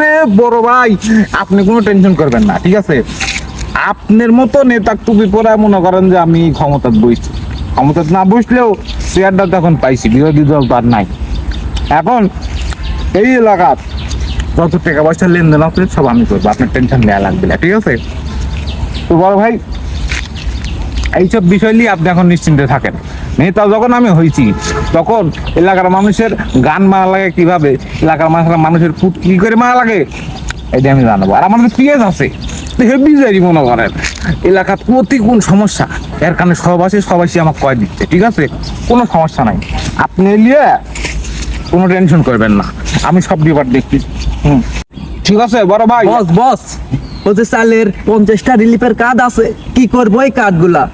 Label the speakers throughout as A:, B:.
A: আরে বড় ভাই, আপনি কোনো টেনশন করবেন না, ঠিক আছে? আপনার মতো নেতা টুপি পরে মনে করেন যে আমি ক্ষমতার বসছি ক্ষমতার না বসলেও চেয়ারটা তখন পাইছি, বিরোধী দল তো আর নাই। এখন এই এলাকার যত টাকা পয়সা লেনদেন আছে, সব আমি করব, আপনার টেনশন নেওয়া লাগবে না, ঠিক আছে? তো বড় ভাই এইসব বিষয় নিয়ে আপনি এখন নিশ্চিন্তে থাকেন। নেতা যখন আমি হয়েছি, তখন এলাকার মানুষের গান মারা লাগে কীভাবে? এলাকার মানুষের মানুষের ফুট কি করে মারা লাগে? এটা আমি জানাব। আর আমাদের পিএস আছে। হেভি জারি মনে করেন। এলাকার প্রতিকূল সমস্যা। এর কারণে সবাসী সবাসী আমাকে কয় দিচ্ছে। ঠিক আছে? কোনো সমস্যা নাই। আপনি নিয়ে কোনো টেনশন করবেন না। আমি সব ব্যাপার দেখছি। হুম। ঠিক আছে, বড় ভাই?
B: বস বস। বলছে চালের পঞ্চাশটা রিলিফের কার্ড আছে। কি করব এই কার্ডগুলা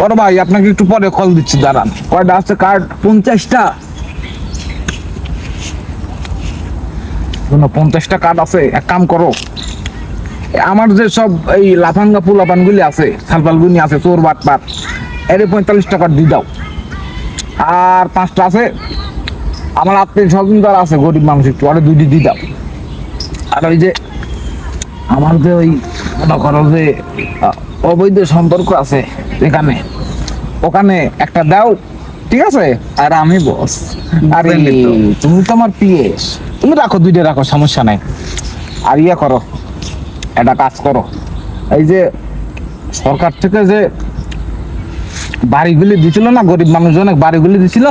A: বড় ভাই, আপনাকে একটু পরে কল দিচ্ছি, দাঁড়ান। কয়টা আছে? কার্ড
B: পঞ্চাশটা।
A: পঞ্চাশটা কার্ড আছে, এক কাম করো। আমার যে সব এই লাফাঙ্গা পুলাপান গুলি আছে সালপালগুনি আছে, চোর, বাট, পাট এর পঁয়তাল্লিশ টাকা দিয়ে দাও। আর পাঁচটা আছে, আমার আত্মীয় স্বজন যারা আছে, গরিব মানুষ একটু, আরে দুইটি দিয়ে দাও। আর ওই যে, আমার যে ওই, মনে করো যে অবৈধ সম্পর্ক আছে এখানে। ওখানে একটা দাও ঠিক আছে?
B: আর আমি বস
A: আরে তুমি তো আমার পিএস তুমি রাখো দুইটা রাখো সমস্যা নাই। আর ইয়ে করো একটা কাজ করো। এই যে সরকার থেকে যে বাড়িগুলি দিছিল না গরিব মানুষজন বাড়িগুলি দিছিল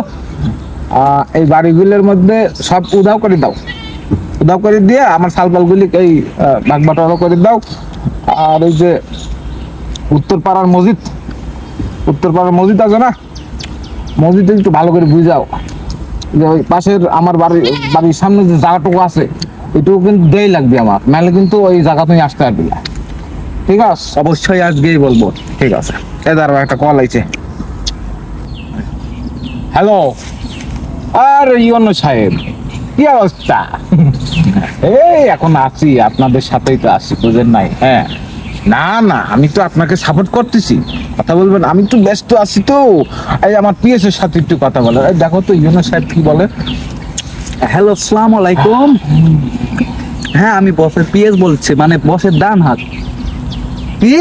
A: এই বাড়িগুলির মধ্যে সব উদাও করে দাও। উদাও করে দিয়ে আমার সালপালগুলি এই ভাগ করে দাও। আর এই যে উত্তর পাড়ার মসজিদ। উত্তর পাড়ার মসজিদ আছে না? মসজিদে একটু ভালো করে বুঝাও। যে ওই পাশের আমার বাড়ি বাড়ির সামনে যে জায়গাটুকু আছে এটুকু কিন্তু দেই লাগবে আমার। নাহলে কিন্তু ওই জায়গা তুমি আসতে পারবি না। ঠিক আছে?
B: অবশ্যই আজকেই বলব।
A: ঠিক আছে। এই দাঁড়াও একটা কল আইছে। হ্যালো আর ইয়নো সাহেব কি অবস্থা? এই এখন আছি। আপনাদের সাথেই তো আছি বুঝেন নাই। হ্যাঁ। না না আমি তো আপনাকে সাপোর্ট করতেছি। কথা বলবেন আমি একটু ব্যস্ত আছি তো। এই আমার পিএস এর সাথে একটু কথা বলে দেখো তো ইয়নো সাহেব কি বলে?
B: হ্যালো আসসালামু আলাইকুম। হ্যাঁ আমি বসের পিএস বলছি মানে বসের ডান হাত। কি?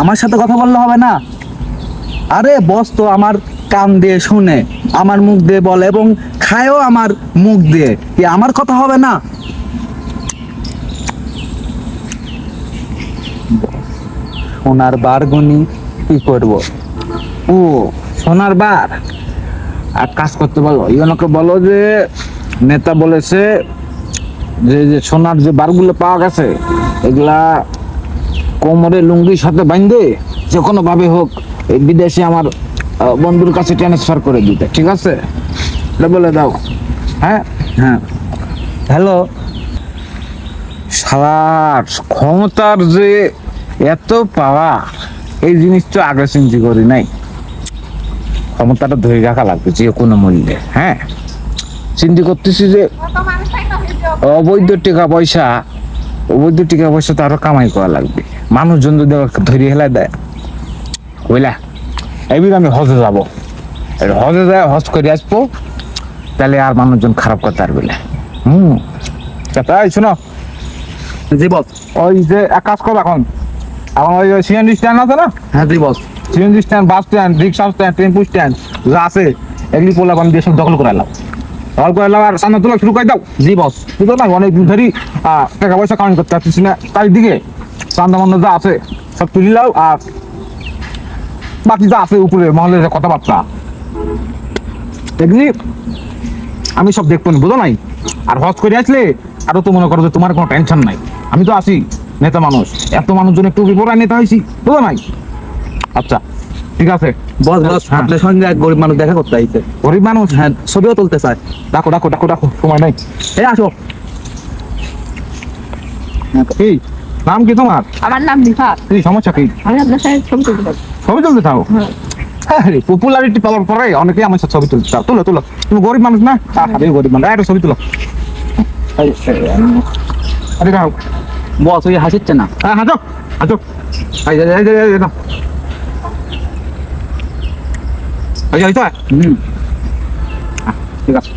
B: আমার সাথে কথা বললে হবে না? আরে বস তো আমার কান দিয়ে শুনে আমার মুখ দিয়ে বলে এবং খায়ও আমার মুখ দিয়ে। আমার কথা হবে না? ওনার বারগুনি কি করব?
A: ও, সোনার বার? আর কাজ করতে বলো ইয়নকে বলো যে, নেতা বলেছে যে যে সোনার যে বারগুলো পাওয়া গেছে, এগুলা কোমরে লুঙ্গির সাথে বাঁধে, যে কোনো ভাবে হোক, এই বিদেশে আমার বন্ধুর কাছে ট্রান্সফার করে দিতে, ঠিক আছে? বলে দাও। হ্যাঁ?
B: হ্যাঁ। হ্যালো?
A: সারার ক্ষমতার যে এত পাওয়া এই জিনিস তো আগে চিন্তি করি নাই। ক্ষমতাটা ধরে রাখা লাগবে যে কোনো মূল্যে হ্যাঁ? চিন্তি করতেছি যে অবৈধ টাকা পয়সা অবৈধ টাকা পয়সা তো আরও কামাই করা লাগবে। মানুষজন যদি ধরে হেলা দেয় বুঝলা? এবার আমি হজে যাব। হজে যায় হজ করে আসব তাহলে আর মানুষজন খারাপ করতে পারবে না হুম? তাই শোনো।
B: জি বস।
A: ওই যে এক কাজ করো এখন। এখন ওই সিএনজি স্ট্যান্ড আছে না?
B: হ্যাঁ জি boss.
A: CNG stand bus stand রিক্সা স্ট্যান্ড টেম্পু স্ট্যান্ড যা আছে এগুলি পোলা আমি দিয়ে সব দখল করে এলাম দখল করে এলাম আর সামনে তোলা শুরু করে দাও।
B: জি বস।
A: বুঝলো না অনেক দিন ধরেই টাকা পয়সা কামাই করতে পারতেছি না। চারিদিকে চান্দা মান্দা যা আছে সব তুলি লাও আর বাকি যা আছে উপরে মহলের কথাবার্তা। এগুলি আমি সব দেখব না বুঝো নাই? আর হজ করে আসলে আরও তো মনে করো যে তোমার কোনো টেনশন নাই। আমি তো আছি। নেতা মানুষ। এত মানুষজন একটু বিপরায় নেতা হয়েছি বুঝো নাই? আচ্ছা ঠিক আছে।
B: বস বস
A: হ্যাঁ।
B: আপনার সঙ্গে এক গরিব মানুষ দেখা করতে আইছে।
A: গরিব মানুষ?
B: হ্যাঁ ছবিও তুলতে চায়।
A: ডাকো ডাকো ডাকো ডাকো সময় নাই।
B: এই আসো।
A: কি নাম কি তোমার?
C: আমার নাম নিফা
A: কি সমস্যা কি?
C: আমি আপনার সাথে ছবি তুলতে পারি
A: ছবি তুলতে থাকো আরে পপুলারিটি পাওয়ার পরে অনেকেই আমার সাথে ছবি তুলতে চাও। তুলো তুলো। তুমি গরিব মানুষ না? আরে গরিব মানুষ। একটা ছবি তুলো। আরে দাও।
B: বস ওই হাসিচ্ছে না।
A: হ্যাঁ হাঁটো
B: হুম।
A: ঠিক আছে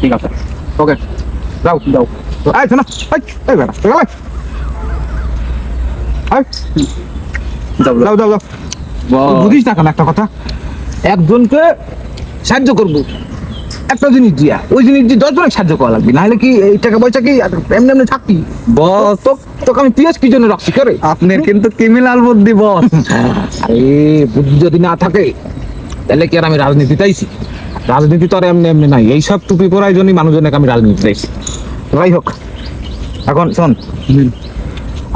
A: ঠিক আছে। ওকে যাও যাও। এই শোনো এই বেটা
B: যাও
A: যাও। যাও যাও বুঝিস না কেন একটা কথা? একজনকে সাহায্য করব। একটা জিনিস দিয়া ওই জিনিস দিয়ে দশজনের সাহায্য করা লাগবে নাহলে কি এই টাকা পয়সা কি এমনি এমনি থাকবি
B: বস।
A: তোকে আমি পিএস কি জন্য রাখছি করে
B: আপনার কিন্তু ক্রিমিনাল বুদ্ধি বস।
A: আরে বুদ্ধি যদি না থাকে তাহলে কি আর আমি রাজনীতি চাইছি? রাজনীতি তো আর এমনি এমনি নাই এইসব টুপি পরাই জন্যই মানুষজনকে আমি রাজনীতি চাইছি। যাই হোক এখন শোন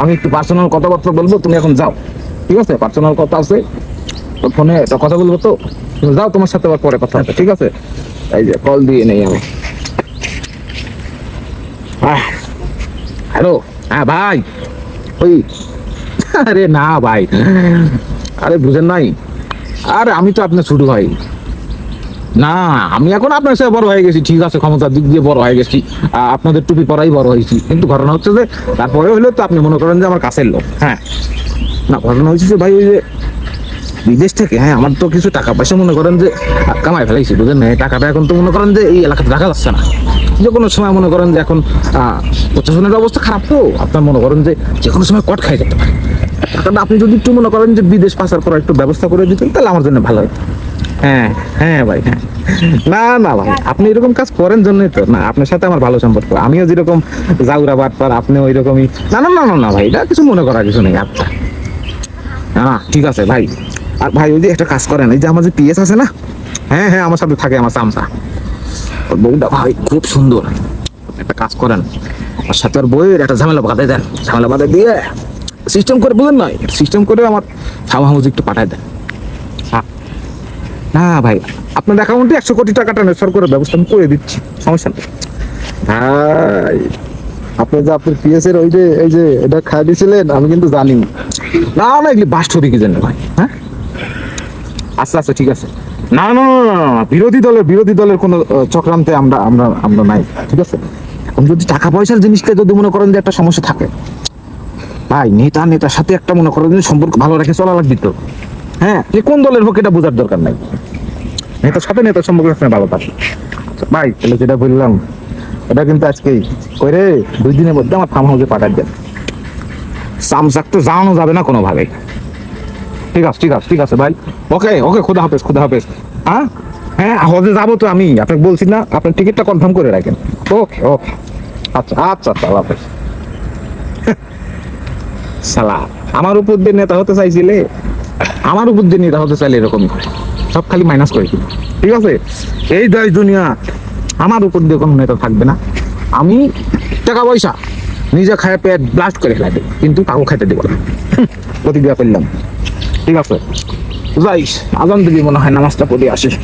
A: আমি একটু পার্সোনাল কথাবার্তা বলব তুমি এখন যাও ঠিক আছে? পার্সোনাল কথা আছে তো ফোনে কথা বলব তো যাও তোমার সাথে আবার পরে কথা হবে ঠিক আছে? এই যে, কল দিয়ে নেই আমি। হ্যালো হ্যাঁ ভাই। ওই, আরে না ভাই, আরে বুঝেন নাই। আরে আমি তো আপনার ছোট ভাই। না, আমি এখন আপনার সাথে বড় হয়ে গেছি, ঠিক আছে, ক্ষমতার দিক দিয়ে বড় হয়ে গেছি। আপনাদের টুপি পরাই বড় হয়েছি। কিন্তু ঘটনা হচ্ছে যে তারপরে হলেও তো আপনি মনে করেন যে আমার কাছের লোক হ্যাঁ। না, ঘটনা হয়েছে যে ভাই, ওই যে বিদেশ থেকে হ্যাঁ আমার তো কিছু টাকা পয়সা মনে করেন যে, কামাই ফেলাইছি বুঝলেন এই টাকাটা এখন তো মনে করেন যে, এই এলাকাতে রাখা যাচ্ছে না। যে কোনো সময় মনে করেন যে এখন প্রশাসনের অবস্থা খারাপ তো, আপনার মনে করেন যে যে কোনো সময় কট খাই যেতে পারে। টাকাটা আপনি যদি একটু মনে করেন যে, বিদেশ পাচার করার একটু ব্যবস্থা করে দিতেন, তাহলে আমার জন্য ভালো হতো। হ্যাঁ হ্যাঁ ভাই হ্যাঁ। না না ভাই, আপনি এরকম কাজ করেন জন্যই তো। না, আপনার সাথে আমার ভালো সম্পর্ক। আমিও যেরকম জাউরা বাটপার আপনি ওই রকমই না না না না ভাই এটা কিছু মনে করার কিছু নেই আচ্ছা। হ্যাঁ ঠিক আছে ভাই। আর ভাই, ওই যে একটা কাজ করেন, এই যে আমার যে পিএস আছে না? হ্যাঁ হ্যাঁ আমার সাথে থাকে, আমার সামসা ওর বউটা ভাই খুব সুন্দর। একটা কাজ করেন আর সাথে ওর বইয়ের একটা ঝামেলা বাঁধে দেন। ঝামেলা বাঁধে দিয়ে সিস্টেম করে বুঝেন নয় সিস্টেম করে আমার হাউজ একটু পাঠায় দেন। না ভাই, আপনার অ্যাকাউন্টে একশো কোটি টাকা ট্রান্সফার করে ব্যবস্থা আমি করে দিচ্ছি, সমস্যা নেই। ভাই,
D: আপনি যে আপনার পিএস এর ওই যে, এই যে, এটা খাই দিয়েছিলেন, আমি কিন্তু জানি।
A: না না, এগুলি বাস্তবিক জন্য ভাই হ্যাঁ? আচ্ছা আচ্ছা ঠিক আছে। না না বিরোধী দলের বিরোধী দলের কোনো চক্রান্তে আমরা আমরা আমরা নাই, ঠিক আছে? এখন যদি টাকা পয়সার জিনিসটা যদি মনে করেন যে একটা সমস্যা থাকে, ভাই, নেতা, নেতার সাথে একটা মনে করেন যে সম্পর্ক ভালো রেখে চলা লাগবে তো। হ্যাঁ যে কোন দলের হোক এটা বোঝার দরকার নাই। নেতার সাথে নেতার সম্পর্ক রাখলে ভালো থাকে ভাই, তাহলে যেটা বললাম এটা কিন্তু আজকেই। করে দুই দিনের মধ্যে আমার ফার্ম হাউসে পাঠার দেন। সামসাক তো জানানো যাবে না কোনোভাবে ঠিক আছে ঠিক আছে ঠিক আছে, ভাই। ওকে ওকে খুদা হাফেজ খুদা হাফেজ। হ্যাঁ? হ্যাঁ হজে যাব তো আমি। আপনাকে বলছি না, আপনার টিকিটটা কনফার্ম করে রাখেন। ওকে ওকে আচ্ছা আচ্ছা আচ্ছা আল্লাহ হাফেজ। সালা আমার উপর দিয়ে নেতা হতে চাইছিলে? আমার উপর দিয়ে নেতা হতে চাইলে এরকম করে। সব খালি মাইনাস করে। ঠিক আছে? এই দেশ, দুনিয়া। আমার উপর দিয়ে কোনো নেতা থাকবে না। আমি টাকা পয়সা, নিজে খায় পেট ব্লাস্ট করে ফেলাবে কিন্তু কাউ খাইতে দেবো না। প্রতিক্রিয়া করলাম। ঠিক আছে। যাইস আজান দিবি মনে হয় নামাজটা পড়ে আসিস।